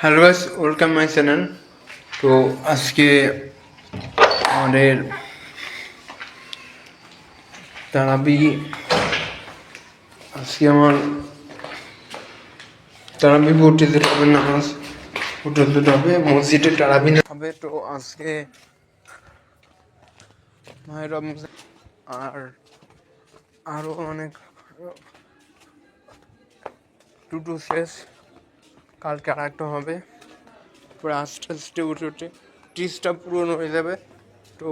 Hello guys, welcome my channel. তো আজকে আমাদের তারাবি, আজকে আমার তারাবি পড়তে হবে, নামাজ যেতে হবে, মসজিদে তারাবি হবে। তো আজকে মায়ের আর আরও অনেক টুটু শেষ। কালকে আর একটা হবে। পরে আস্তে আস্তে উঠে উঠে টিসটা পূরণ হয়ে যাবে। তো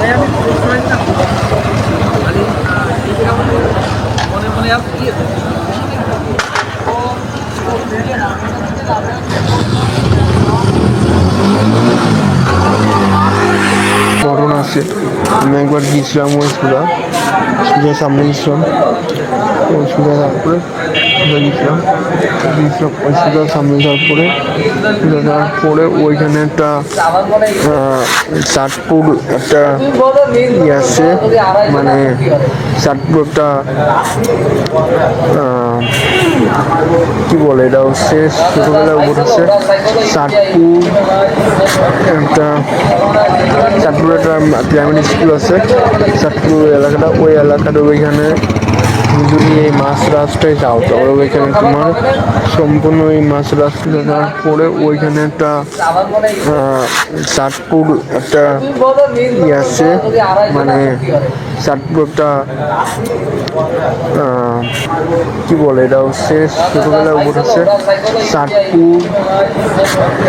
করোনা আছে। আমি একবার গিয়েছিলাম ওই সুরা সুরার সামনে গেছিলাম ওই সুরা তারপরে সুরা গেছিলাম গিয়েছিলাম ওই সুরার সামনে যাওয়ার পরে যাওয়ার পরে ওইখানে একটা আহ, চাঁদপুর একটা ইয়ে আছে। মানে চাঁদপুর একটা কি বলে এটা হচ্ছে ছোটবেলায় উঠেছে চাঁদপুর একটা চাঁদপুর একটা স্কুল আছে। চাঁদপুর এলাকাটা ওই এলাকাটা ওইখানে যদি এই মাছ রাস্তায় যাও, তাহলে ওইখানে তোমার সম্পূর্ণ এই মাছ রাস্তাটা যাওয়ার পরে ওইখানে একটা চাঁদপুর একটা ইয়ে আছে মানে চাঁদপুর একটা কি বলে এটা হচ্ছে ছোটবেলায় উঠেছে চাঁদপুর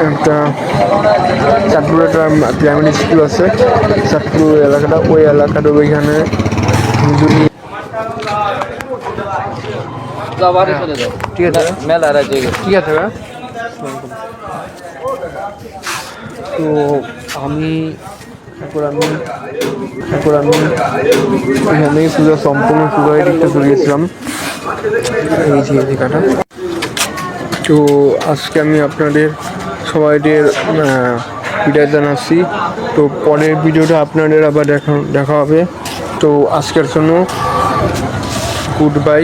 একটা চাঁদপুর একটা প্রাইমারি স্কুল আছে, চাঁদপুর এলাকাটা, ওই এলাকাটা ওইখানে যদি যাও বাড়ি চলে যাও ঠিক আছে। ঠিক আছে তো আমি এখন আমি এখন আমি পুরো সম্পূর্ণ পুরো এদিকটা চলে গেছিলাম এই যে এদিকাটা। তো আজকে আমি আপনাদের সবাইদের বিদায় জানাচ্ছি। তো পরের ভিডিওটা আপনাদের আবার দেখা দেখা হবে। তো আজকের জন্য গুড বাই